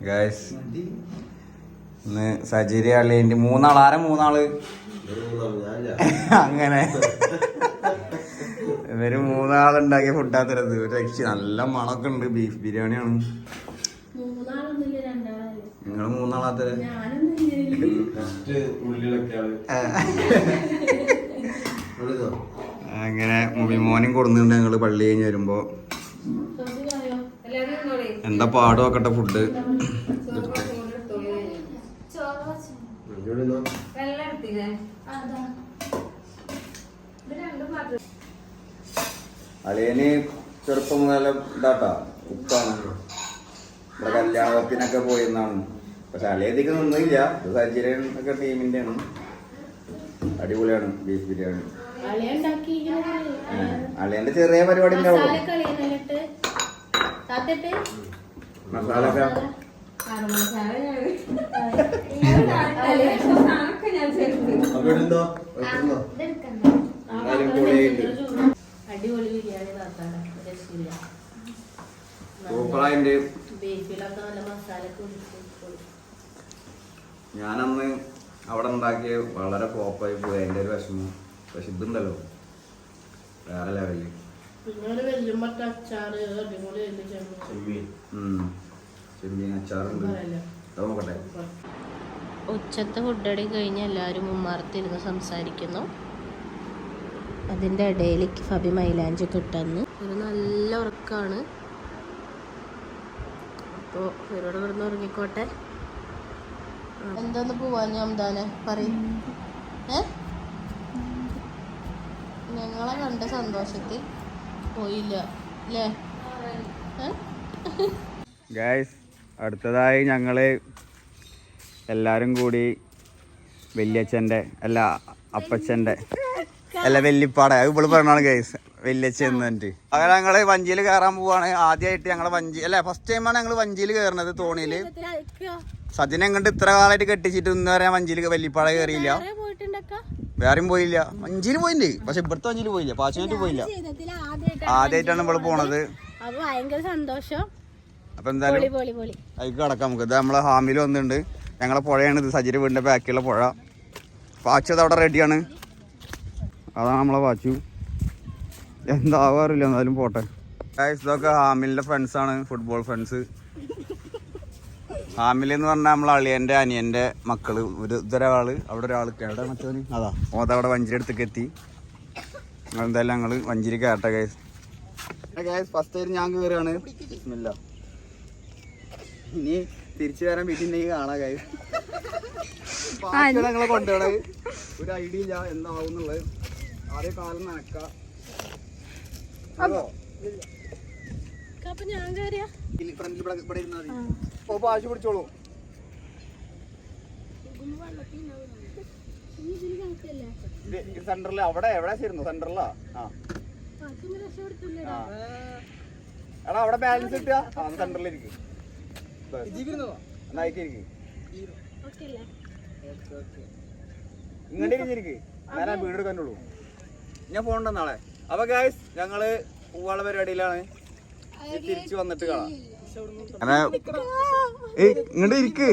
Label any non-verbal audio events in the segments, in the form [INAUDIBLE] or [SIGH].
Guys ഇന്ന് സജീരി എന്റെ മൂന്നാൾ ആരെ മൂന്നാൾ. [LAUGHS] അങ്ങനെ. ഇവർ മൂന്നാളുണ്ടാക്കിയ ഫുഡാത്തരത് ഒരു രക്ഷ നല്ല മണമൊക്കെ ഉണ്ട്. ബീഫ് ബിരിയാണിയാണ് നിങ്ങൾ മൂന്നാളാത്തത്? അങ്ങനെ മുബിമോനും കൊടുക്കുന്നുണ്ട് ഞങ്ങൾ പള്ളി കഴിഞ്ഞ് വരുമ്പോ. എന്താ പാട് നോക്കട്ടെ ഫുഡ് ചോറ് കുറച്ചും കൂടി എടുത്തോളി. ചോറ് വെച്ചു അളിയന് ചെറുപ്പം മുതല ഇതാട്ടാ ഉപ്പാണ്. ഇവിടെ കല്യാണത്തിനൊക്കെ പോയിരുന്നാണ്. പക്ഷെ അളിയതിക്ക് നിന്നില്ല. ഇത് സജീരൻ ഒക്കെ ടീമിന്റെ ആണ് അടിപൊളിയാണ് ബീഫ് ബിരിയാണി. അളിയന്റെ ചെറിയ പരിപാടി ഉണ്ടാവും മസാല ഒക്കെ അടിപൊളി ബിരിയാണി താത്താണ് രക്ഷയില്ല. സൂപ്പറായിട്ട് ബീഫിലൊക്കെ നല്ല മസാല കുടിച്ച് ഞാനന്ന് അവിടെ ഉണ്ടാക്കിയ വളരെ കോപ്പായി പോയി. അതിന്റെ ഒരു വിഷമം. പക്ഷെ ഇതുണ്ടല്ലോ. വേറെ ലെവലിൽ പിന്നെ ഒരു വെല്ലുമ്പട്ട അച്ചാറ് അടിപൊളി ആയിട്ട് ചെമ്മീൻ ഉം. ചെമ്മീൻ അച്ചാറുണ്ട് അത് നോക്കട്ടെ. ഉച്ചത്തെ ഫുഡടി കഴിഞ്ഞ് എല്ലാവരും മുമ്മാർത്തിരുന്ന് സംസാരിക്കുന്നു. അതിന്റെ ഇടയിലേക്ക് ഫബി മൈലാഞ്ചി കിട്ടുന്നു ഒരു നല്ല ഉറക്കാണ്. അപ്പോൾ ഇവരോട് കിടന്ന് ഉറങ്ങിക്കോട്ടെ. എന്താന്ന് പോവാൻ എന്താനെ പറയും. ഏ? ഞങ്ങളെ കണ്ട സന്തോഷത്തിൽ പോയില്ല. അല്ലേ ഏ? ഗായ്സ് അടുത്തതായി ഞങ്ങൾ എല്ലാവരും കൂടി വല്യച്ഛന്റെ അല്ല അപ്പച്ചന്റെ അല്ല വെല്ലിപ്പാടെ അത് ഇപ്പോൾ പറഞ്ഞാണ് കേസ് വല്യച്ഛൻ എന്ന് പറഞ്ഞിട്ട്. അങ്ങനെ ഞങ്ങൾ വഞ്ചിയിൽ കയറാൻ പോവാണ്. ആദ്യമായിട്ട് ഞങ്ങൾ വഞ്ചി അല്ല ഫസ്റ്റ് ടൈമാണ് ഞങ്ങൾ വഞ്ചിയിൽ കയറുന്നത് തോണിയിൽ സജിനെ കണ്ട് ഇത്ര കാലമായിട്ട് കെട്ടിച്ചിട്ട് ഇന്ന് വരെ വഞ്ചിയിൽ വെല്ലിപ്പാട കയറിയില്ല. വേറെയും പോയില്ല. വഞ്ചിയിൽ പോയില്ലേ പക്ഷെ ഇവിടുത്തെ വഞ്ചിയിൽ പോയില്ല. പാച്ചനായിട്ട് പോയില്ല. ആദ്യമായിട്ടാണ് ഇവിടെ പോണത്. ഭയങ്കര സന്തോഷം. അപ്പൊ എന്തായാലും അതിൽ കിടക്കാം നമുക്ക്. ഇത് നമ്മളെ ഹാമിൽ വന്നിട്ടുണ്ട്. ഞങ്ങളെ പുഴയാണ് ഇത്. സജിര വീടിന്റെ ബാക്കിയുള്ള പുഴ. പാച്ചു അത് അവിടെ റെഡിയാണ് അതാണ് നമ്മളെ പാച്ചു എന്താവാറില്ല എന്നാലും പോട്ടെ. ഇതൊക്കെ ഹാമിലിന്റെ ഫ്രണ്ട്സ് ആണ്. ഫുട്ബോൾ ഫ്രണ്ട്സ് ഹാമിൽ എന്ന് പറഞ്ഞാൽ നമ്മളെ അളിയന്റെ അനിയന്റെ മക്കൾ. ഒരു ഇതൊരാൾ അവിടെ ഒരാൾ എവിടെ മറ്റവന്? അതാ. ഓത അവിടെ വഞ്ചിരി അടുത്തേക്ക് എത്തി. എന്തായാലും ഞങ്ങൾ വഞ്ചിരി കയറട്ടെ ഗൈസ് ഗൈസ് ഫസ്റ്റ് ഞാൻ കയറുകയാണ് ഇല്ല ഇനി തിരിച്ചു വരാൻ വീട്ടിൽ കാണാ കഴിയും ഞങ്ങളെ ഒരു ഐഡിയ ഇല്ല എന്താവും ആദ്യ കാലം നനക്ക പാശു പിടിച്ചോളൂ. സെന്ററിൽ അവിടെ എവിടെ ചേരുന്നു സെന്ററിലാ ആ. എടാ അവിടെ ബാലൻസ് കിട്ടുക. ആ സെന്ററിൽ ഇരിക്കും എന്നാ ഇരിക്കും ഇങ്ങോട്ട് ഇരിക്ക്. ഞാൻ വീട് എടുക്കാനുള്ളൂ. ഞാൻ പോകണ്ട നാളെ. അപ്പൊ ഗായ്സ് ഞങ്ങൾ പൂവാള പരിപാടിയിലാണ്. തിരിച്ചു വന്നിട്ട് കാണാം. ഇങ്ങോട്ട് ഇരിക്ക്.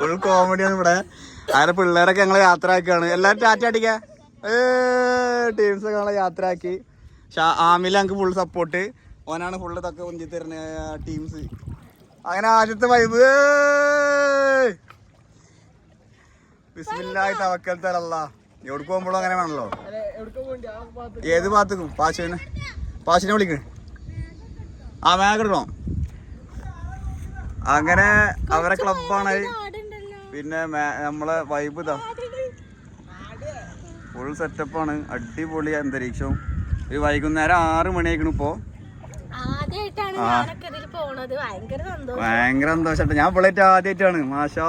ഫുൾ കോമഡിയാണ് ഇവിടെ. അങ്ങനെ പിള്ളേരൊക്കെ ഞങ്ങൾ യാത്ര ആക്കുകയാണ് എല്ലാരും ടാറ്റ അടിക്കാ. ടീംസ് ഒക്കെ ഞങ്ങളെ യാത്ര ആക്കി ആമില ഞങ്ങൾക്ക് ഫുൾ സപ്പോർട്ട് ഓനാണ് ഫുള്ള് തൊക്കെ കൊഞ്ചി തരുന്ന ടീംസ് അങ്ങനെ ആദ്യത്തെ വൈബ് ബിസ്മില്ലായി തവക്കൽ തരല്ല എവിടെ പോകുമ്പോഴും അങ്ങനെ വേണല്ലോ? ഏത് ഭാഗത്തേക്കും? പാശുവിനെ. പാശുവിനെ വിളിക്ക്. ആ മേഘ എടുക്കണം? അങ്ങനെ അവരെ ക്ലബാണ് പിന്നെ നമ്മളെ വൈബ് ഇതാ. ഫുൾ സെറ്റപ്പാണ് അടിപൊളി അന്തരീക്ഷം. ഒരു വൈകുന്നേരം ആറ് മണിയായിക്കണു ഇപ്പോ. ഭയങ്കര സന്തോഷം. ഞാൻ ബുള്ളറ്റ് ആദ്യമായിട്ടാണ് മാഷാ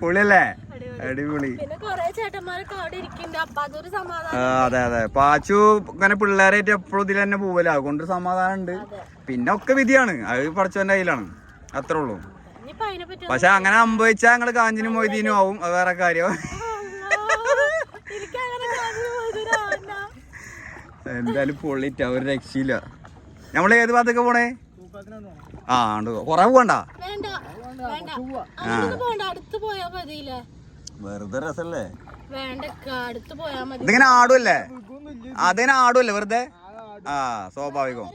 പൊളിയല്ലേ അടിപൊളി. അതെ അതെ. പാച്ചു ഇങ്ങനെ പിള്ളേരായിട്ട് എപ്പോഴും ഇതിൽ തന്നെ പോവല അതുകൊണ്ടൊരു സമാധാനം ഉണ്ട് പിന്നെ ഒക്കെ വിധിയാണ്. അത് പഠിച്ചവന്റെ കയ്യിലാണ്. അത്രേ ഉള്ളൂ. പക്ഷെ അങ്ങനെ സംഭവിച്ചാൽ ഞങ്ങൾ കാഞ്ചിനും മൊയ്തീനും ആവും. അത് വേറെ കാര്യം. എന്തായാലും പൊള്ളിട്ട് ഒരു രക്ഷയില്ല. നമ്മൾ ഏത് ഭാഗത്തേക്ക് പോണേ? ആ ഉണ്ട് കൊറേ പോകണ്ട വേണ്ട വേണ്ട. അങ്ങോട്ട് പോണ്ട അടുത്ത് പോയാ മതിയില്ലേ? വെറുതെ രസല്ലേ? വേണ്ട അടുത്ത് പോയാ മതി. ഇതിങ്ങനെ ആടുമല്ലേ അതിങ്ങനെ ആടുമല്ലേ വെറുതെ? ആ സ്വാഭാവികം.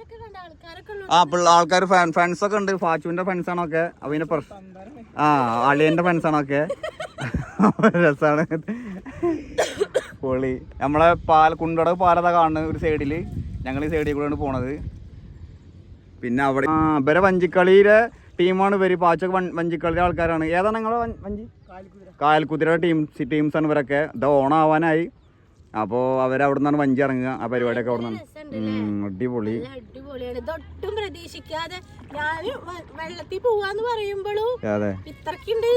ആ പിള്ള ആൾക്കാർ ഫ്രണ്ട്സ് ഒക്കെ ഉണ്ട്. ഫാച്ചുവിന്റെ ഫ്രണ്ട്സ് ആണൊക്കെ അവന്റെ പ്രശ്നം ആ അളിയന്റെ ഫ്രണ്ട്സ് ആണൊക്കെ [LAUGHS] രസാണ്. പൊളി. നമ്മളെ പാൽ കുണ്ടട പാലത കാണുന്ന ഒരു സൈഡിൽ ഞങ്ങൾ ഈ സൈഡിൽ കൂടെയാണ് പോണത്. പിന്നെ അവിടെ ആ ഇവരെ വഞ്ചിക്കളിയിലെ ടീമാണ് ഇവർ. പാച്ച വഞ്ചിക്കളിയിലെ ആൾക്കാരാണ്. ഏതാണ് നിങ്ങളെ വൻ- വഞ്ചി? കായൽക്കുതിരയുടെ ടീം ടീംസ് ടീംസാണ് ഇവരൊക്കെ. ഇത് ഓണാവാനായി. അപ്പോൾ അവരവിടെ നിന്നാണ് വഞ്ചി ഇറങ്ങുക. ആ പരിപാടിയൊക്കെ അവിടെ നിന്നാണ് അടിപൊളി. അടിപൊളിയാണ്. ഇതൊട്ടും പ്രതീക്ഷിക്കാതെ വ- വെള്ളത്തിൽ പോവാന്ന് പറയുമ്പോഴും ഇത്രക്കുണ്ട്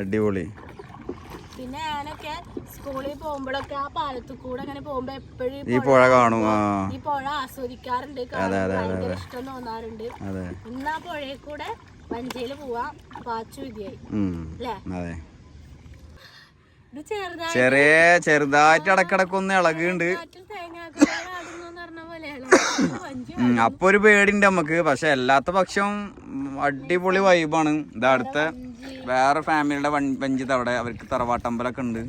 അടിപൊളി. പിന്നെ ഞാനൊക്കെ സ്കൂളിൽ പോകുമ്പോഴൊക്കെ ആ പാലത്തു കൂടെ അങ്ങനെ പോകുമ്പോ എപ്പോഴും ഈ പുഴ കാണും ഈ പുഴ ആസ്വദിക്കാറുണ്ട്. ഭയങ്കര ഇഷ്ടം തോന്നാറുണ്ട്. ഇന്ന് ആ പുഴയിൽ കൂടെ വഞ്ചിയിൽ പോവാം. പാച്ചു വിധിയായി. അല്ലേ? ചെറിയ ചെറുതായിട്ട് ഇടക്കിടക്ക് ഒന്ന് ഇളകുണ്ട് അപ്പൊ ഒരു പേടിണ്ട് നമുക്ക് പക്ഷെ അല്ലാത്ത പക്ഷം അടിപൊളി വൈബാണ് ഇത് അടുത്ത വേറെ ഫാമിലിയുടെ വഞ്ചിത് അവിടെ അവർക്ക് തറവാട്ടമ്പലൊക്കെ ഉണ്ട്.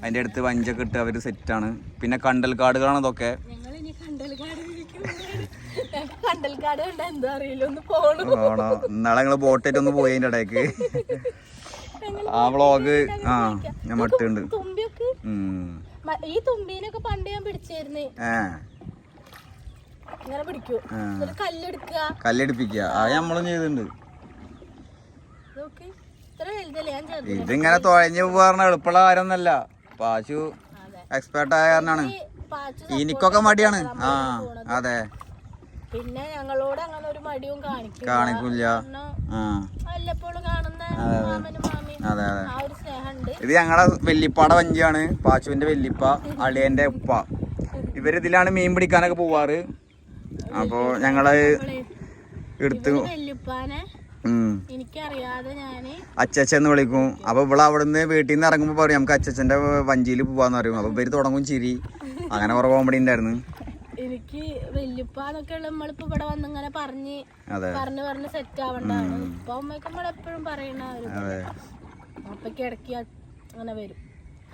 അതിന്റെ അടുത്ത് വഞ്ചൊക്കെ ഇട്ട് അവർ സെറ്റാണ് പിന്നെ കണ്ടൽക്കാടുകളാണ് ഇതൊക്കെ. അതൊക്കെ ഇനി ബോട്ടേറ്റ് ഒന്ന് പോയതിന്റെ ആണോ? ഇന്നാളെ ഞങ്ങൾ ബോട്ടായിട്ട് ഒന്ന് പോയി അതിന്റെ ഇടയ്ക്ക്. ആ വ്ളോഗ് ആ ഞാൻ മട്ടുണ്ട് ഈ തുമ്പീനൊക്കെ പണ്ട് ഞാൻ ഇങ്ങനെ പിടിക്കൂ. എന്നിട്ട് കല്ലെടുക്കുക. കല്ലെടുപ്പിക്കുക. അത് നമ്മളും ചെയ്തിട്ടുണ്ട് ഇതൊക്കെ ഇത്ര വലുതല്ലേ ഞാൻ ചെറുത് ഇതിങ്ങനെ തുഴഞ്ഞു പോകാറുണ്ട് എളുപ്പമുള്ള കാര്യമൊന്നല്ല പാശു എക്സ്പേർട്ട് ആയ കാരണമാണ് ഇനിക്കൊക്കെ എനിക്കൊക്കെ മടിയാണ്. ആ അതെ. പിന്നെ ഞങ്ങളോട് അങ്ങനെ ഒരു മടിയും കാണിക്കും കാണിക്കില്ല. അതെ അതെ. ഇത് ഞങ്ങളെ വെല്ലിപ്പാടെ വഞ്ചിയാണ്. പാച്ചുവിന്റെ വെല്ലിപ്പ അളിയന്റെ ഉപ്പ. ഇവരിതിലാണ് മീൻ പിടിക്കാനൊക്കെ പോവാറ്. അപ്പോ ഞങ്ങൾ എടുത്തു വല്യുപ്പാനെ ഉം. എനിക്കറിയാതെ ഞാൻ അച്ചച്ച എന്ന് വിളിക്കും. അപ്പൊ ഇവിടെ അവിടുന്ന് വീട്ടിൽ നിന്ന് ഇറങ്ങുമ്പോ പറയും നമുക്ക് അച്ചച്ചന്റെ വഞ്ചിയിൽ പോവാന്ന് പറയും. അപ്പൊ ഇവർ തുടങ്ങും ചിരി. അങ്ങനെ കുറെ കോമഡി ഉണ്ടായിരുന്നു എനിക്ക് വല്യപ്പാന്നൊക്കെ ഉള്ള നമ്മളിപ്പോ ഇവിടെ വന്ന് ഇങ്ങനെ പറഞ്ഞ് പറഞ്ഞു പറഞ്ഞ് സെറ്റ് ആവണ്ടാണ്. ഇപ്പൊ അമ്മയ്ക്ക് നമ്മളെപ്പോഴും പറയണ അപ്പൊക്ക് ഇടയ്ക്ക് അങ്ങനെ വരും.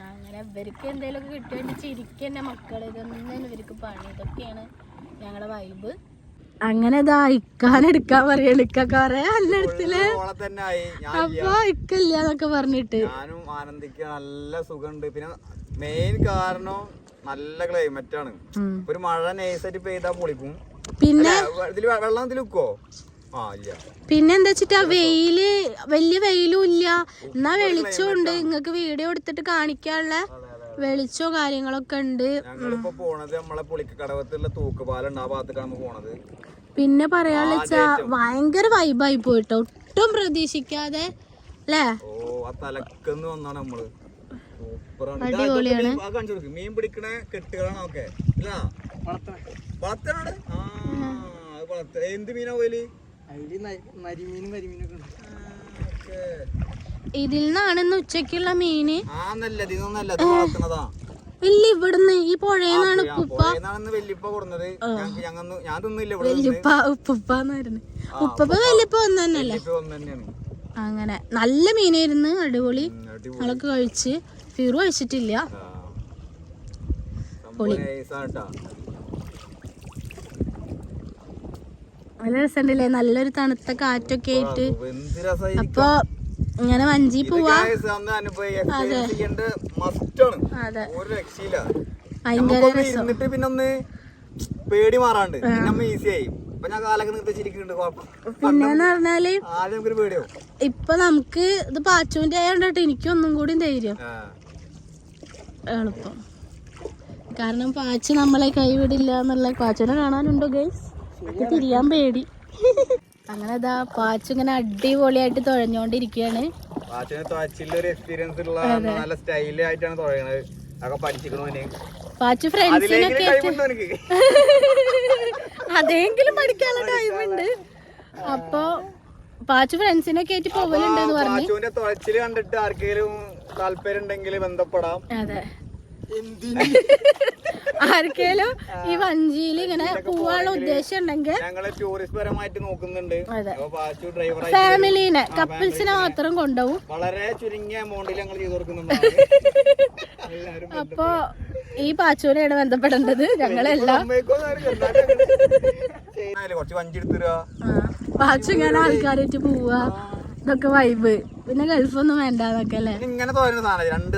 അങ്ങനെ ഇവർക്ക് എന്തെങ്കിലുമൊക്കെ കിട്ടിയോണ്ട് ചിരിക്കന്നെ മക്കൾ. ഇതൊന്നും ഇവർക്ക് പണി. ഇതൊക്കെയാണ് ഞങ്ങളുടെ വൈബ് അങ്ങനെ ഇതാ ഇക്കാനെടുക്കാൻ പറയണ. ഇക്കൊക്കെ പറയാ തന്നെ ഞാൻ അപ്പൊ ഇക്കല്ല എന്നൊക്കെ പറഞ്ഞിട്ട്. ഞാനും ആനന്ദിക്ക. നല്ല സുഖമുണ്ട്. പിന്നെ മെയിൻ കാരണം നല്ല ക്ലൈമറ്റ് ആണ്. ഒരു മഴ നൈസായിട്ട് പെയ്താ പൊളിക്കും. പിന്നെ അല്ല, വെള്ളം ഇതിൽ ഉക്കോ ആ ഇല്ല. പിന്നെ എന്താ വെച്ചിട്ടാ വെയിൽ വലിയ വെയിലും ഇല്ല. എന്നാ വെളിച്ചം ഉണ്ട്. നിങ്ങക്ക് വീഡിയോ എടുത്തിട്ട് കാണിക്കാനുള്ള വെളിച്ചോ കാര്യങ്ങളൊക്കെ ഉണ്ട്. ഞങ്ങളിപ്പോ പോണത് നമ്മളെ പുളിക്കടവത്തുള്ള തൂക്കുപാലുണ്ട് ആ ഭാഗത്തേക്കാണ് പോണത്. പിന്നെ പറയാനുള്ള വെച്ചാ ഭയങ്കര വൈബായി പോയിട്ടോ ഒട്ടും പ്രതീക്ഷിക്കാതെ അല്ലേ അടിപൊളിയാണ്. ആ കാണിച്ചു കൊടുക്ക്. മീൻ പിടിക്കണ കെട്ടുകളാണ് ഒക്കെ ഇല്ല? വളർത്തനാണ് ആ അത് വളർത്ത എന്ത് മീനാ പോയിൽ? ഇതിൽ നിന്നാണെന്ന് ഉച്ചക്കുള്ള മീന്. ആ നല്ലത് ഇതൊന്നല്ല ഇത് വളർത്തണതാ. ഇല്ല ഇവിടുന്ന് ഈ പുഴയെന്നാണ് വല്യപ്പ ഉപ്പുപ്പാന്ന് വരുന്നത് ഉപ്പപ്പ വല്യപ്പ ഒന്ന് തന്നെയല്ലേ അങ്ങനെ. നല്ല മീനായിരുന്നു അടിപൊളി. ഞങ്ങളൊക്കെ കഴിച്ച് ഫിറു കഴിച്ചിട്ടില്ല. പൊളി. നല്ല രസമുണ്ടല്ലേ? നല്ലൊരു തണുത്ത കാറ്റൊക്കെ ആയിട്ട്. അപ്പൊ ഇങ്ങനെ വഞ്ചി പോവാ. അതെ. ഭയങ്കര പിന്നെ ഒന്ന് പേടി മാറാണ്ട്. നമ്മ ഈസി ആയി. പിന്നെന്ന് പറഞ്ഞാൽ ഇപ്പൊ നമുക്ക് ഇത് പാച്ചുവിന്റെ ആയോണ്ടിട്ട് എനിക്ക് ഒന്നും കൂടി ധൈര്യം. എളുപ്പം. കാരണം പാച്ച് നമ്മളെ കൈവിടില്ല എന്നുള്ള പാച്ചുവിനെ കാണാനുണ്ടോ ഗൈസ് തിരിയാൻ പേടി. അങ്ങനെ ഇതാ പാച്ചു ഇങ്ങനെ അടിപൊളിയായിട്ട് തുഴഞ്ഞോണ്ടിരിക്കുകയാണ്. പഠിച്ചിക്കണോന് പാച്ചു ഫ്രണ്ട്സിനൊക്കെ അതെങ്കിലും പഠിക്കാനുള്ള ടൈമുണ്ട് അപ്പൊ പാച്ചു ഫ്രണ്ട്സിനൊക്കെ ആയിട്ട് പോവലുണ്ടെന്ന് പറഞ്ഞു. തുഴച്ചിൽ കണ്ടിട്ട് ആർക്കെങ്കിലും താല്പര്യം ഉണ്ടെങ്കിൽ ബന്ധപ്പെടാം. അതെ. [LAUGHS] ആർക്കേലും ഈ വഞ്ചിയിൽ ഇങ്ങനെ പോവാനുള്ള ഉദ്ദേശം ഉണ്ടെങ്കിൽ ടൂറിസ്റ്റ് പരമായിട്ട് നോക്കുന്നുണ്ട്. ഫാമിലീനെ കപ്പിൾസിനെ മാത്രം കൊണ്ടുപോകും. വളരെ ചുരുങ്ങിയ എമൗണ്ടിൽ ഞങ്ങൾ ചെയ്തു കൊടുക്കുന്നുണ്ട്. അപ്പൊ ഈ പാച്ചൂരെയാണ് ബന്ധപ്പെടേണ്ടത്. ഞങ്ങളെല്ലാം പാച്ചു ഇങ്ങനെ ആൾക്കാരായിട്ട് പോവാ. ഇതൊക്കെ വൈബ് പിന്നെ ഗൾഫൊന്നും വേണ്ട അതൊക്കെ അല്ലേ? ഇങ്ങനെ രണ്ട്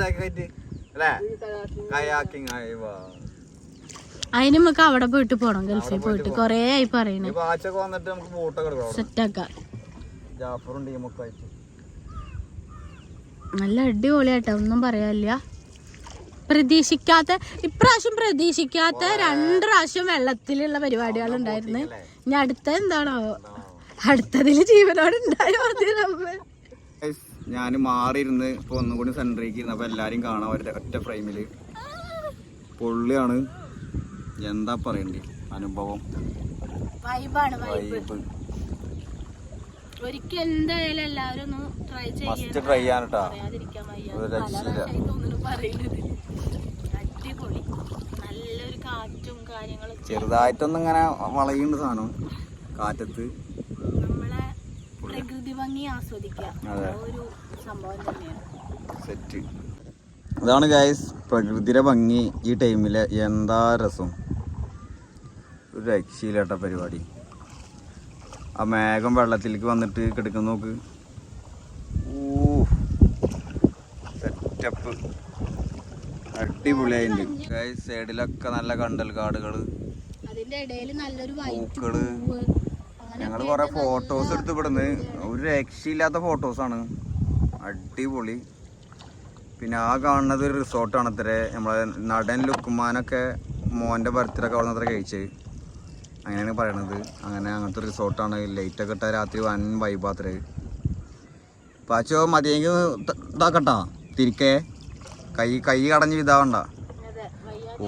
കയാക്കിങ്. അതിന് നമുക്ക് അവിടെ പോയിട്ട് പോണം ഗൾഫിൽ പോയിട്ട് കൊറേ ആയി പറയണേ. സെറ്റാക്കാം ആയിട്ട്. നല്ല അടിപൊളിയാട്ടോ ഒന്നും പറയാനില്ല. പ്രതീക്ഷിക്കാത്ത ഇപ്രാവശ്യം പ്രതീക്ഷിക്കാത്ത രണ്ട് പ്രാവശ്യം വെള്ളത്തിലുള്ള പരിപാടികൾ ഉണ്ടായിരുന്നു. ഇനി അടുത്ത എന്താണോ? അടുത്തതിൽ ജീവനോട് ഉണ്ടായോ ഞാൻ മാറിയിരുന്ന് ഇപ്പൊ ഒന്നും കൂടി സെൻട്രേക്ക് ഇരുന്ന് അപ്പൊ എല്ലാരും കാണാം ഒറ്റ ഫ്രെയിമിൽ പൊള്ളിയാണ്. എന്താ പറയണ്ടേ? അനുഭവം. ഒരിക്കൽ എന്തായാലും എല്ലാവരും ഒന്ന് ട്രൈ ചെയ്യാൻ ട്രൈ വയ്യ. ഒരു രക്ഷയില്ല. അടിപൊളി. നല്ലൊരു കാറ്റും കാര്യങ്ങളും ചെറുതായിട്ടൊന്നും ഇങ്ങനെ വളയുണ്ട് സാധനം. കാറ്റത്ത്. നമ്മളെ പ്രകൃതി ഭംഗി ആസ്വദിക്കുക. ഒരു സംഭവം തന്നെയാണ്. സെറ്റ് അതാണ് ഗായ്സ് പ്രകൃതിയുടെ ഭംഗി ഈ ടൈമിൽ എന്താ രസം? ഒരു രക്ഷയില്ലാട്ട പരിപാടി. ആ മേഘം വെള്ളത്തിലേക്ക് വന്നിട്ട് കിടക്കുന്ന നോക്ക്. ഊ സെറ്റപ്പ് അടിപൊളിയായിട്ടുണ്ട്. സൈഡിലൊക്കെ നല്ല കണ്ടൽ കാടുകൾ പൂക്കൾ. ഞങ്ങൾ കുറെ ഫോട്ടോസ് എടുത്ത് ഇവിടുന്ന് ഒരു രക്ഷയില്ലാത്ത ഫോട്ടോസാണ് അടിപൊളി. പിന്നെ ആ കാണുന്നത് ഒരു റിസോർട്ടാണ് അത്ര. നമ്മളെ നടൻ ലുക്കുമാനൊക്കെ മോന്റെ ബർത്ത്ഡേ ഒക്കെ അവിടെ നിന്ന് അത്ര കഴിച്ചത്. അങ്ങനെയാണ് പറയണത്. അങ്ങനെ അങ്ങനത്തെ റിസോർട്ടാണ് ലൈറ്റൊക്കെ ഇട്ടാൽ രാത്രി വൻ വൈബാത്രേ പാച്ചോ മതിയെങ്കിൽ ഇതാക്കട്ടാ. തിരിക്കേ. കൈ കൈ കടഞ്ഞ് ഇതാവണ്ട.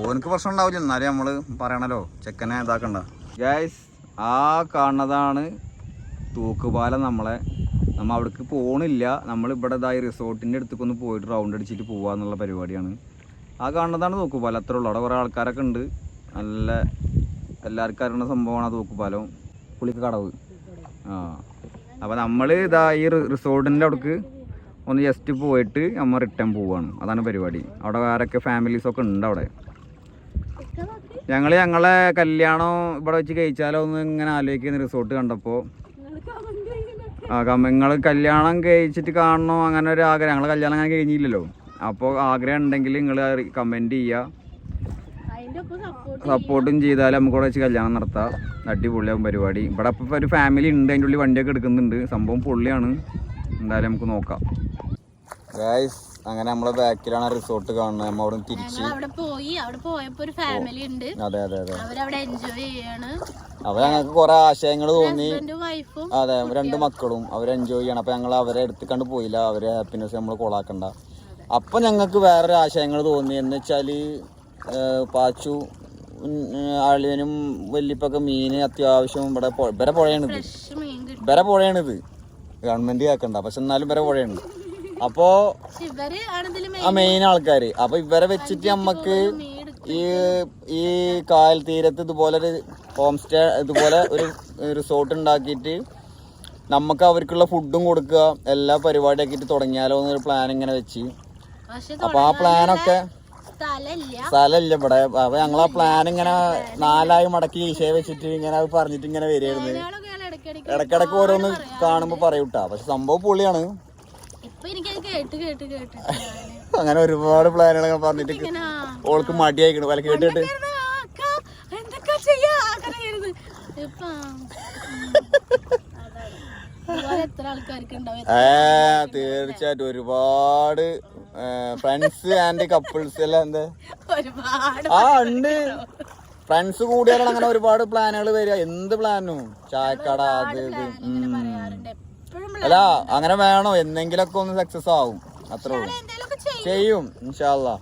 ഓനക്ക് പ്രശ്നം ഉണ്ടാവില്ല. എന്നാലും നമ്മൾ പറയണല്ലോ. ചെക്കനെ ഇതാക്കണ്ട. ഗൈസ് ആ കാണുന്നതാണ് തൂക്കുപാലം നമ്മളെ. നമ്മൾ അവിടേക്ക് പോകണില്ല നമ്മൾ ഇവിടെ ഇതായി റിസോർട്ടിന്റെ അടുത്തേക്ക് ഒന്ന് പോയിട്ട് റൗണ്ട് അടിച്ചിട്ട് പോവാന്നുള്ള പരിപാടിയാണ്. ആ കാണുന്നതാണ് തൂക്കുപാലം. അത്രേ ഉള്ളൂ. അവിടെ കുറേ ആൾക്കാരൊക്കെ ഉണ്ട്. നല്ല എല്ലാവർക്കും അറിയുന്ന സംഭവമാണ് ആ തൂക്കുപാലം പുളിക്കടവ് ആ. അപ്പോൾ നമ്മൾ ഇതാ ഈ റിസോർട്ടിന്റെ അവിടേക്ക് ഒന്ന് ജസ്റ്റ് പോയിട്ട് നമ്മൾ റിട്ടേൺ പോവാണ്. അതാണ് പരിപാടി. അവിടെ വേറൊക്കെ ഫാമിലീസൊക്കെ ഉണ്ട് അവിടെ. ഞങ്ങൾ ഞങ്ങളെ കല്യാണം ഇവിടെ വെച്ച് കഴിച്ചാലോ എന്ന് ഇങ്ങനെ ആലോചിക്കുന്ന റിസോർട്ട് കണ്ടപ്പോൾ ആ നിങ്ങൾ കല്യാണം കഴിച്ചിട്ട് കാണണോ? അങ്ങനെ ഒരു ആഗ്രഹം. ഞങ്ങൾ കല്യാണം അങ്ങനെ കഴിഞ്ഞില്ലല്ലോ. അപ്പോൾ ആഗ്രഹം ഉണ്ടെങ്കിൽ നിങ്ങൾ കമന്റ് ചെയ്യുക സപ്പോർട്ട് ചെയ്താൽ നമുക്ക് ഇവിടെ വെച്ച് കല്യാണം നടത്താം. അടിപൊളിയാവും പരിപാടി. ഇവിടെ ഇപ്പോൾ ഒരു ഫാമിലി ഉണ്ട് അതിന്റെ ഉള്ളിൽ വണ്ടിയൊക്കെ എടുക്കുന്നുണ്ട്. സംഭവം പൊള്ളിയാണ് എന്തായാലും നമുക്ക് നോക്കാം. ഗായ്സ് അങ്ങനെ നമ്മളെ ബാക്കിലാണ് റിസോർട്ട് കാണുന്നത്. നമ്മൾ അവിടെ തിരിച്ച് അവിടെ പോയി. അവിടെ പോയപ്പോ ഒരു ഫാമിലി ഉണ്ട്. അതെ അതെ അതെ. അവരവിടെ എൻജോയ് ചെയ്യാണ്. അവർ ഞങ്ങൾക്ക് കുറെ ആശയങ്ങൾ തോന്നി. അതെ രണ്ട് മക്കളും. അവർ എൻജോയ് ചെയ്യണം. അപ്പൊ ഞങ്ങൾ അവരെ എടുത്തുകൊണ്ട് പോയില്ല. അവരെ ഹാപ്പിനെസ് നമ്മൾ കൊളാക്കണ്ട അപ്പൊ ഞങ്ങൾക്ക് വേറൊരു ആശയങ്ങൾ തോന്നി. എന്ന് വെച്ചാൽ പാച്ചു ആളിനും വല്ലിപ്പൊക്കെ വല്യപ്പൊക്കെ മീന് അത്യാവശ്യം ഇവിടെ ഇവരെ പുഴയാണിത്. ഇവരെ പുഴയാണിത്. ഗവൺമെന്റ് ആക്കണ്ട പക്ഷെ എന്നാലും ഇവരെ പുഴയാണ്. അപ്പോ ആ മെയിൻ ആൾക്കാര്. അപ്പൊ ഇവരെ വെച്ചിട്ട് നമ്മക്ക് ഈ ഈ കായൽ തീരത്ത് ഇതുപോലെ ഒരു ഹോം സ്റ്റേ ഇതുപോലെ ഒരു റിസോർട്ട് ഉണ്ടാക്കിയിട്ട് നമുക്ക് അവർക്കുള്ള ഫുഡും കൊടുക്കുക എല്ലാ പരിപാടിയാക്കിയിട്ട് തുടങ്ങിയാലോ എന്നൊരു പ്ലാൻ ഇങ്ങനെ വെച്ച്. അപ്പൊ ആ പ്ലാനൊക്കെ സ്ഥലമില്ല. സ്ഥലമില്ല ഇവിടെ. അപ്പൊ ഞങ്ങളെ പ്ലാൻ ഇങ്ങനെ നാലായി മടക്കി ഈശയെ വെച്ചിട്ട് ഇങ്ങനെ അത് പറഞ്ഞിട്ട് ഇങ്ങനെ വരികയായിരുന്നു. ഇടക്കിടക്ക് ഓരോന്ന് കാണുമ്പോ പറയൂട്ടാ പക്ഷെ സംഭവം പൊളിയാണ്. അങ്ങനെ ഒരുപാട് പ്ലാനുകൾ പറഞ്ഞിട്ട് ഓൾക്ക് മടിയായിക്കണു. വല കേട്ടിട്ട് എന്തൊക്കെ ചെയ്യാ? ഏ തീർച്ചയായിട്ടും ഒരുപാട് ഫ്രണ്ട്സ് ആൻഡ് കപ്പിൾസ് എല്ലാം എന്താ? ആ ഉണ്ട്. ഫ്രണ്ട്സ് കൂടിയാലാണ് അങ്ങനെ ഒരുപാട് പ്ലാനുകൾ വരിക. എന്ത് പ്ലാനും ചായക്കട അത് ഇത്. അല്ല അങ്ങനെ വേണോ? എന്തെങ്കിലുമൊക്കെ ഒന്ന് സക്സസ് ആവും. അത്രേ ഉള്ളൂ. ചെയ്യും. ഇൻഷാല്ലാ.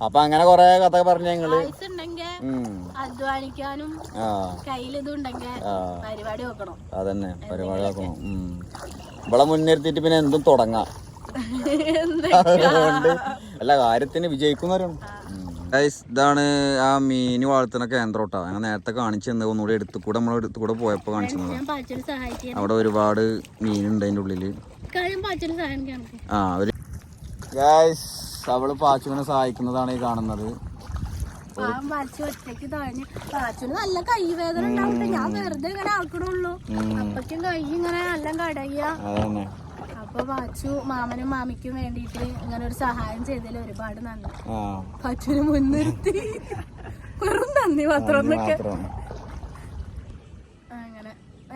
അപ്പൊ അങ്ങനെ കൊറേ കഥ പറഞ്ഞു ഞങ്ങൾ. അതന്നെ. അധ്വാനിക്കാനും പരിപാടി നോക്കണം അതന്നെ പരിപാടി. ഇവിടെ മുൻനിർത്തിയിട്ട് പിന്നെ എന്തും തുടങ്ങാം. അതുകൊണ്ട് അല്ല കാര്യത്തിന് വിജയിക്കുന്നവരാണ് ഗൈസ് ഇതാണ് ആ മീൻ വളർത്തുന്ന കേന്ദ്രം കേട്ടോ ഞാൻ നേരത്തെ കാണിച്ചു തന്നെ ഒന്നുകൂടി എടുത്തു കൂടെ നമ്മൾ എടുത്തു കൂടെ പോയപ്പോ കാണിച്ചു അവിടെ ഒരുപാട് മീനുണ്ട് അതിന്റെ ഉള്ളിൽ. ആ ഒരു അവൾ പാച്ചുവിനെ സഹായിക്കുന്നതാണ് ഈ കാണുന്നത്. പാവം പാച്ചു ഒറ്റയ്ക്ക് തഴഞ്ഞ്. പാച്ചുന് നല്ല കൈവേദന ഉണ്ടാവും ഞാൻ വെറുതെ ഇങ്ങനെ ആക്കണുള്ളൂ. അപ്പക്കും കൈ ഇങ്ങനെ നല്ല കടയ്യ അതന്നെ. അപ്പൊ പാച്ചു മാമനും മാമിക്കും വേണ്ടിയിട്ട് ഇങ്ങനെ ഒരു സഹായം ചെയ്തതിൽ ഒരുപാട് നന്ദി. പാച്ചുവിനെ മുൻനിർത്തി. വെറും നന്ദി മാത്രം എന്നൊക്കെ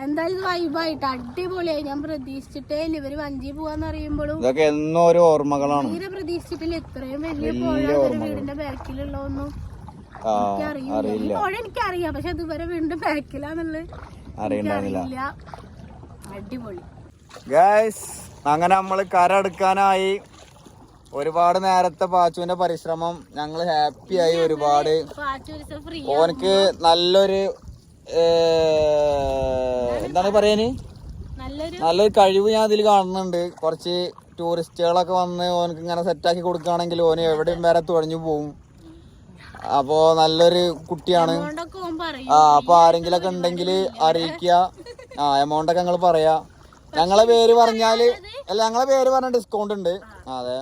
എന്തായാലും വൈബായിട്ട് അടിപൊളിയായി. ഞാൻ പ്രതീക്ഷിച്ചിട്ടേ ഇല്ല. ഇവർ വഞ്ചി പോവാന്ന് അറിയുമ്പോഴും ഇതൊക്കെ എന്നോ ഒരു ഓർമ്മകളാണ്. തീരെ പ്രതീക്ഷിച്ചിട്ടില്ല. ഇത്രയും വലിയ പുഴ ഓർമ്മകൾ. വീടിന്റെ ബാക്കിലുള്ള ഒന്നും എനിക്കറിയില്ല. അറിയില്ല. പുഴ എനിക്കറിയാം. പക്ഷെ അത് ഇവരെ വീടിന്റെ ബാക്കിലാന്നുള്ളത് അറിയണ്ടായിരുന്നില്ല. എനിക്കറിയില്ല. അടിപൊളി. ഗൈസ് അങ്ങനെ നമ്മൾ കരടുക്കാനായി ഒരുപാട് നേരത്തെ പാച്ചുവിന്റെ പരിശ്രമം. ഞങ്ങൾ ഹാപ്പി ആയി ഒരുപാട്. ഫ്രീ ഓനക്ക് നല്ലൊരു എന്താണ് പറയാന്? നല്ലൊരു കഴിവ് ഞാൻ ഇതിൽ കാണുന്നുണ്ട്. കുറച്ച് ടൂറിസ്റ്റുകളൊക്കെ വന്ന് ഓനക്ക് ഇങ്ങനെ സെറ്റാക്കി കൊടുക്കുകയാണെങ്കിൽ ഓന് എവിടെയും വരെ തുഴഞ്ഞു പോകും അപ്പോ നല്ലൊരു കുട്ടിയാണ്. ആ അപ്പൊ ആരെങ്കിലൊക്കെ ഉണ്ടെങ്കിൽ അറിയിക്കുക. ആ എമൗണ്ട് ഒക്കെ ഞങ്ങൾ പറയാ. ഞങ്ങളെ പേര് പറഞ്ഞാൽ അല്ല ഞങ്ങളെ പേര് പറഞ്ഞ ഡിസ്കൗണ്ട് ഉണ്ട്. അതെ.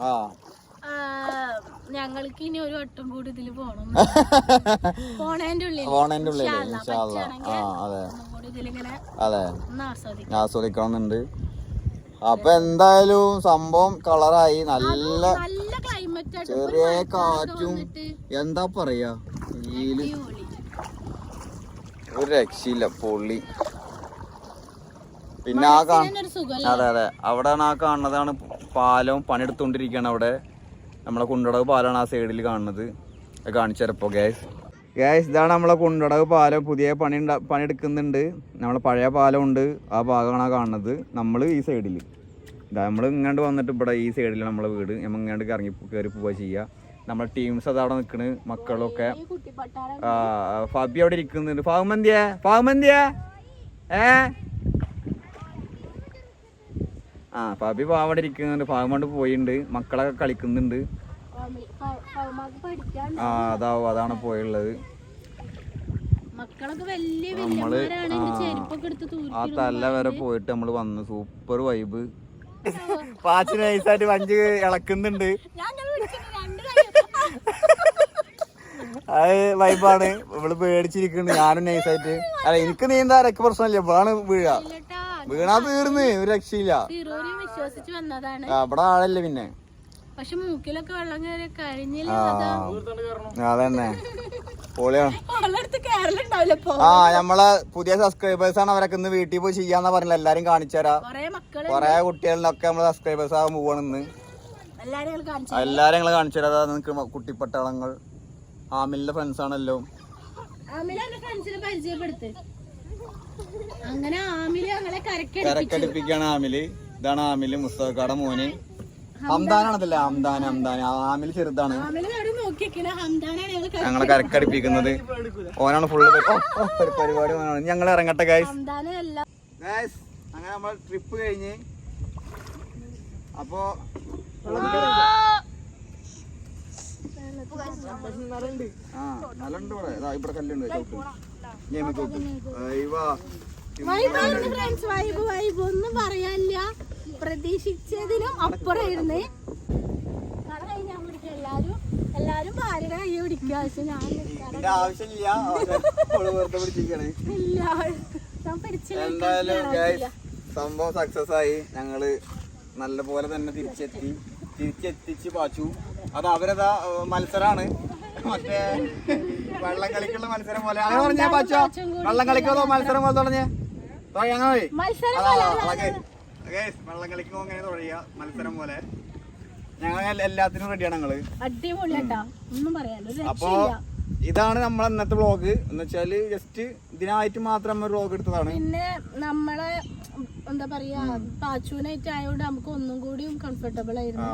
ആ, ഞങ്ങൾക്ക് ഇനി ഒരു വട്ടം കൂടി ഇതിൽ പോണം. [LAUGHS] പോണേന്റെ ഉള്ളിൽ ആ അതെ. ആസ്വദിക്കണമെന്നുണ്ട് അപ്പൊ എന്തായാലും സംഭവം കളറായി. നല്ല ചെറിയ കാറ്റും എന്താ പറയാ? ഈൽ ഒരു രക്ഷയില്ല പൊള്ളി. പിന്നെ ആ കാണ അതെ അതെ. അവിടെയാണ് ആ കാണുന്നതാണ് പാലം പണിയെടുത്തോണ്ടിരിക്കുകയാണ് അവിടെ. നമ്മളെ കുണ്ടടവ് പാലാണ് ആ സൈഡിൽ കാണുന്നത്. അത് കാണിച്ചു തരപ്പോ ഗ്യാസ് ഗ്യാസ് ഇതാണ് നമ്മളെ കുണ്ടടവ് പാലം. പുതിയ പണി പണി പണിയെടുക്കുന്നുണ്ട്. നമ്മളെ പഴയ പാലമുണ്ട്. ആ ഭാഗമാണ് കാണുന്നത്. നമ്മൾ ഈ സൈഡിൽ ഇതാ നമ്മൾ ഇങ്ങോട്ട് വന്നിട്ട് ഇവിടെ ഈ സൈഡിൽ നമ്മളെ വീട്. നമ്മൾ ഇങ്ങോട്ട് ഇറങ്ങി കയറി പോവുക ചെയ്യുക നമ്മളെ ടീംസ് അത് അവിടെ നിൽക്കണ് മക്കളൊക്കെ. ഫാബി അവിടെ ഇരിക്കുന്നുണ്ട്. ഫാഹ്മന്തിയെ ഫാഹ്മന്തിയെ ഏ? ആ പബി പാവടെ ഇരിക്കുന്നുണ്ട്. കൊണ്ട് പോയിണ്ട്. മക്കളൊക്കെ കളിക്കുന്നുണ്ട്. ആ അതാവും. അതാണ് പോയുള്ളത്. നമ്മൾ ആ, തല്ല വരെ പോയിട്ട് നമ്മൾ വന്നു സൂപ്പർ വൈബ്. പാച്ചിന് നൈസായിട്ട് വഞ്ചി ഇളക്കുന്നുണ്ട്. അത് വൈബാണ്. ഇവൾ പേടിച്ചിരിക്കുന്നുണ്ട് ഞാനും നൈസായിട്ട്. അല്ല എനിക്ക് നീന്താ അരക്ക് പ്രശ്നമില്ല. ഇവളാണ് വീഴ. വീണാ തീർന്ന് ഒരു രക്ഷയില്ല. സിറോനെ വിശ്വസിച്ച് വന്നതാണ്. ആ, ഇവിടെ ആളല്ലേ പിന്നെ. പക്ഷെ മൂക്കിലൊക്കെ വെള്ളം കയറി കഴിഞ്ഞില്ല ആ. അതന്നെ. പൊളിയാണ് അടുത്ത് കേരളുണ്ടാവില്ല ഇപ്പൊ. ആ നമ്മളെ പുതിയ സബ്സ്ക്രൈബേഴ്സ് ആണ് അവരൊക്കെ ഇന്ന് വീട്ടിൽ പോയി ചെയ്യാന്നാ പറഞ്ഞില്ല? എല്ലാരും കാണിച്ചു തരാം. കൊറേ മക്കൾ കൊറേ കുട്ടികളിലൊക്കെ നമ്മളെ സബ്സ്ക്രൈബേഴ്സ് ആകാൻ പോവാണ് ഇന്ന്. എല്ലാരും ഞങ്ങൾ കാണിച്ചു എല്ലാരും ഞങ്ങൾ കാണിച്ചു തരാം. അതാ നിനക്ക് കുട്ടിപ്പട്ടാളങ്ങൾ. ആമിലിന്റെ ഫ്രണ്ട്സ് ആണല്ലോ. ഫ്രണ്ട്സിനെ പരിചയപ്പെടുത്ത്. അങ്ങനെ ആമിൽ ഞങ്ങളെ കരക്കടി കരക്കടിപ്പിക്കാണ് ആമിൽ. ഇതാണ് ആമിൽ മുസ്തഫക്കാടെ മോന്. ഹംദാനാണതല്ലേ? ഹംദാൻ ഹംദാൻ. ആമിൽ ചെറുതാണ്. ഞങ്ങളെ കരക്കടിപ്പിക്കുന്നത്. ഓനാണ് ഫുള്ള് പരിപാടി ഓനാണ്. ഞങ്ങൾ ഇറങ്ങട്ടെ ഗൈസ് അങ്ങനെ നമ്മൾ ട്രിപ്പ് കഴിഞ്ഞ്. അപ്പോ നല്ലുണ്ട് ഇവിടെ കല്ലുണ്ട് ഫ്രണ്ട്സ് വൈബ് വൈബ്. ഒന്നും പറയാനില്ല. പ്രതീക്ഷിച്ചതിനും അപ്പുറമായിരുന്നേ. കട കഴിഞ്ഞാൽ പിടിക്കുക എല്ലാരും. എല്ലാരും ഭാര്യയുടെ കൈ പിടിക്കുക. പക്ഷെ ഞാൻ ആവശ്യമില്ല. എന്തായാലും സംഭവം സക്സസ് ആയി. ഞങ്ങൾ നല്ല പോലെ തന്നെ തിരിച്ചെത്തി. തിരിച്ചെത്തിച്ച് പാച്ചു. അത് അവരതാ മത്സരാണ്. മറ്റേ വെള്ളം കളിക്കുള്ള മത്സരം പോലെ. അങ്ങനെ പറഞ്ഞേ പച്ചോ? വെള്ളം കളിക്കുള്ള മത്സരം പോലെ തുടങ്ങിയ. തുടങ്ങാ പോയി. മത്സരം അതാ, അതൊക്കെ. വെള്ളം കളിക്കുമ്പോ അങ്ങനെ തുടങ്ങിയ മത്സരം പോലെ. ഞങ്ങൾ എല്ലാ- എല്ലാത്തിനും റെഡിയാണ് ഞങ്ങൾ. അപ്പോ ഇതാണ് നമ്മളെ ഇന്നത്തെ വ്ളോഗ് എന്ന് വെച്ചാൽ ജസ്റ്റ് ഇതിനായിട്ട് മാത്രം നമ്മൾ വ്ളോഗ് എടുത്തതാണ്. പിന്നെ നമ്മളെ എന്താ പറയാ പാച്ചുവിനായിട്ട് ആയതുകൊണ്ട് നമുക്ക് ഒന്നും കൂടി കംഫർട്ടബിൾ ആയിരുന്നു.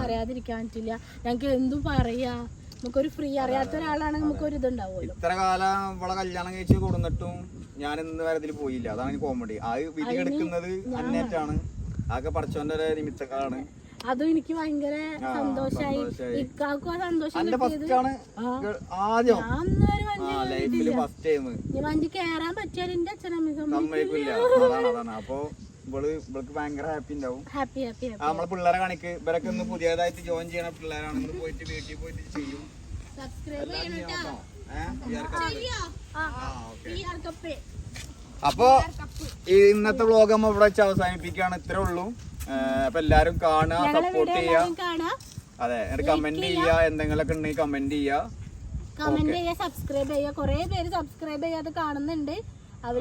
പറയാതിരിക്കാൻ പറ്റില്ല. ഞങ്ങക്ക് എന്തു പറയാ? നമുക്കൊരു ഫ്രീ അറിയാത്ത ഒരാളാണെങ്കിൽ നമുക്കൊരു ഇതുണ്ടാവും ഇത്ര കാലം ഇവളെ കല്യാണം കഴിച്ച് കൊടുന്നിട്ടും ഞാൻ ഇന്ന് വരെ ഇതിൽ പോയില്ല. അതാണ് കോമഡി ആ വിധി എടുക്കുന്നത് അന്നേറ്റാണ്. ആകെ പഠിച്ചോന്റെ ഒരു നിമിത്തക്കാണ് അതും എനിക്ക് ഭയങ്കര സന്തോഷായി. ഇക്കാക്കും ആ സന്തോഷം കിട്ടിയത്. ഫസ്റ്റ് ആദ്യം. ഞാൻ വഞ്ചി ഫസ്റ്റ് ടൈം ഇനി വഞ്ചി കേറാൻ പറ്റിയാൽ എന്റെ അച്ഛനമ്മ അപ്പൊ ഇവൾ ഇവൾക്ക് ഭയങ്കര ഹാപ്പി ഉണ്ടാവും. ഹാപ്പി ഹാപ്പി ആ, നമ്മളെ പിള്ളേരെ കാണിക്ക്. ഇവരൊക്കെ ഒന്ന് പുതിയതായിട്ട് ജോയിൻ ചെയ്യണ പിള്ളേരാണ്. ഇന്ന് പോയിട്ട് വീട്ടിൽ പോയിട്ട് ചെയ്യും. സബ്സ്ക്രൈബ് ചെയ്യണം ഈ ഇന്നത്തെ വ്ലോഗ് നമ്മൾ ഇവിടെ വെച്ച് അവസാനിപ്പിക്കുകയാണ്. ഇത്രേ ഉള്ളൂ. അപ്പൊ എല്ലാരും കാണുക സപ്പോർട്ട് ചെയ്യാ ചെയ്യുക. അതെ കമന്റ് ചെയ്യുക. എന്തെങ്കിലുമൊക്കെ ഉണ്ടെങ്കിൽ കമന്റ് ചെയ്യുക. കമന്റ് ചെയ്യുക സബ്സ്ക്രൈബ് ചെയ്യുക. കുറെ പേര് സബ്സ്ക്രൈബ് ചെയ്യാതെ കാണുന്നുണ്ട്. അവർ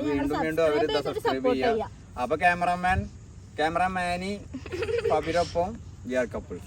സബ്സ്ക്രൈബ് ചെയ്യുക. അപ്പൊ ക്യാമറമാൻ ക്യാമറമാനി പബിരൊപ്പം ജിയാർ കപ്പിൾ